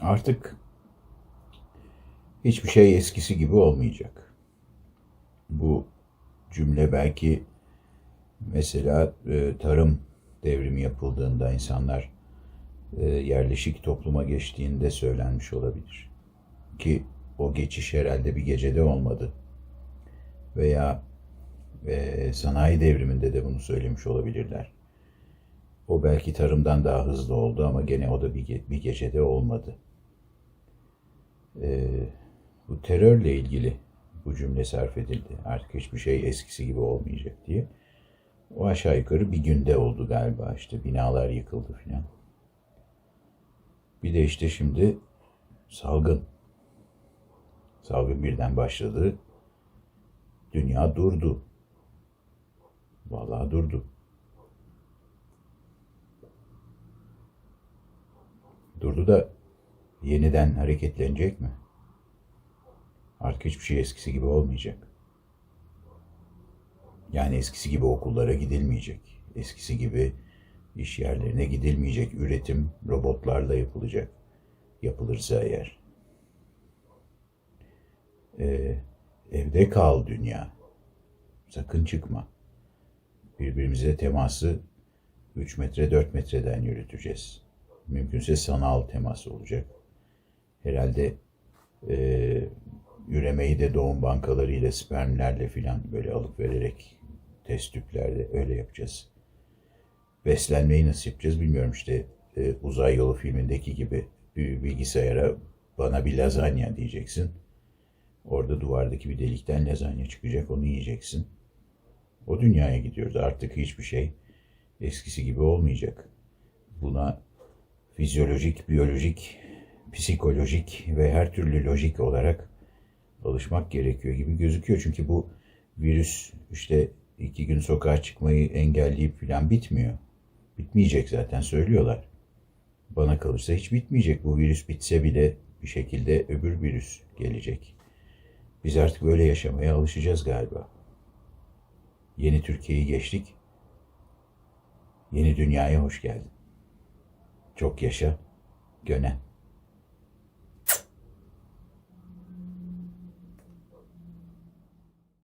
artık hiçbir şey eskisi gibi olmayacak. Bu cümle belki mesela e, tarım devrimi yapıldığında insanlar e, yerleşik topluma geçtiğinde söylenmiş olabilir. Ki o geçiş herhalde bir gecede olmadı. Veya e, sanayi devriminde de bunu söylemiş olabilirler. O belki tarımdan daha hızlı oldu ama gene o da bir, ge- bir gecede olmadı. E, bu terörle ilgili bu cümle sarf edildi. Artık hiçbir şey eskisi gibi olmayacak diye. O aşağı yukarı bir günde oldu galiba işte binalar yıkıldı filan. Bir de işte şimdi salgın. Salgın birden başladı. Dünya durdu. Vallahi durdu. Durdu da yeniden hareketlenecek mi? Artık hiçbir şey eskisi gibi olmayacak. Yani eskisi gibi okullara gidilmeyecek. Eskisi gibi iş yerlerine gidilmeyecek. Üretim robotlarla yapılacak. Yapılırsa eğer. Ee, evde kal dünya. Sakın çıkma. Birbirimize teması 3 metre 4 metreden yürüteceğiz. Mümkünse sanal temas olacak. Herhalde e, üremeyi de doğum bankaları ile spermlerle filan böyle alıp vererek test tüplerle öyle yapacağız. Beslenmeyi nasıl yapacağız bilmiyorum işte e, uzay yolu filmindeki gibi bir bilgisayara bana bir lazanya diyeceksin. Orada duvardaki bir delikten lazanya çıkacak onu yiyeceksin. O dünyaya gidiyoruz artık hiçbir şey eskisi gibi olmayacak. Buna fizyolojik, biyolojik, psikolojik ve her türlü lojik olarak alışmak gerekiyor gibi gözüküyor. Çünkü bu virüs işte iki gün sokağa çıkmayı engelleyip filan bitmiyor. Bitmeyecek zaten söylüyorlar. Bana kalırsa hiç bitmeyecek. Bu virüs bitse bile bir şekilde öbür virüs gelecek. Biz artık böyle yaşamaya alışacağız galiba. Yeni Türkiye'yi geçtik. Yeni dünyaya hoş geldin. Çok yaşa, Gönen.